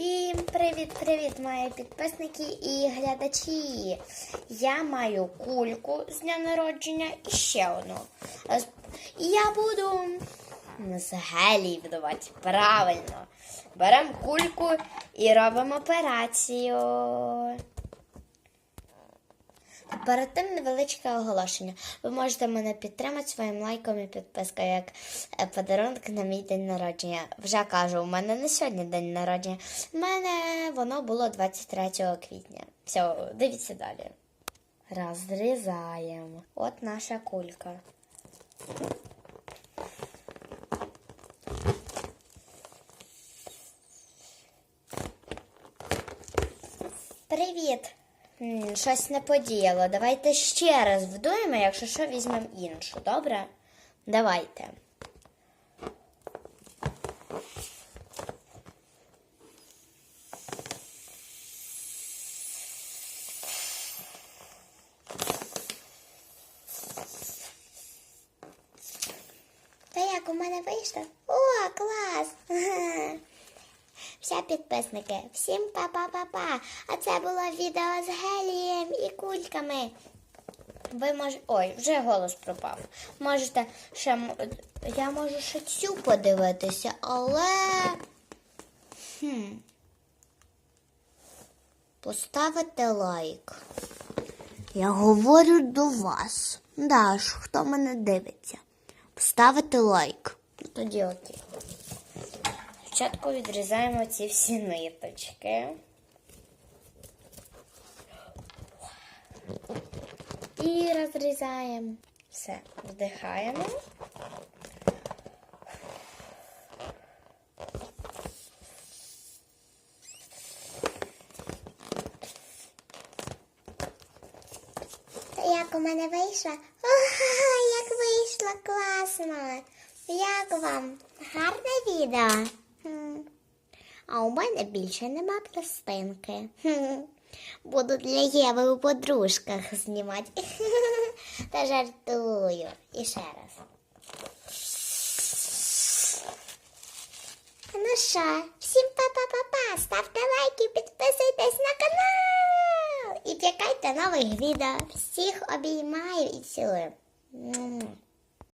Всім привіт-привіт, мої підписники і глядачі. Я маю кульку з дня народження і ще одну. І я буду з гелій видавати. Правильно. Беремо кульку і робимо операцію. Перед тим невеличке оголошення. Ви можете мене підтримати своїм лайком і підпискою як е, подарунок на мій день народження. Вже кажу, у мене не сьогодні день народження. У мене воно було 23 квітня. Все, дивіться далі. Розрізаємо. От наша кулька. Привіт! Щось не подіяло. Давайте ще раз вдуємо, якщо що, візьмемо іншу, добре? Давайте. Та як у мене вийшло? О, клас! Все підписники, всім па-па-па-па. А це було відео з гелієм і кульками. Ви можете. Ой, вже голос пропав. Можете ще. Я можу ще цю подивитися, але. Хм. Поставити лайк. Я говорю до вас. Да хто мене дивиться. Поставити лайк. Тоді окей. Спочатку відрізаємо ці всі ниточки. І розрізаємо. Все, вдихаємо. Як у мене вийшло? Ага, як вийшло класно! Як вам? Гарне відео? А у мене більше нема пластинки. Буду для Єви у подружках знімати. Та жартую. І ще раз. Ну що, всім па-па-па-па, ставте лайки, підписуйтесь на канал і чекайте нових відео. Всіх обіймаю і цілую.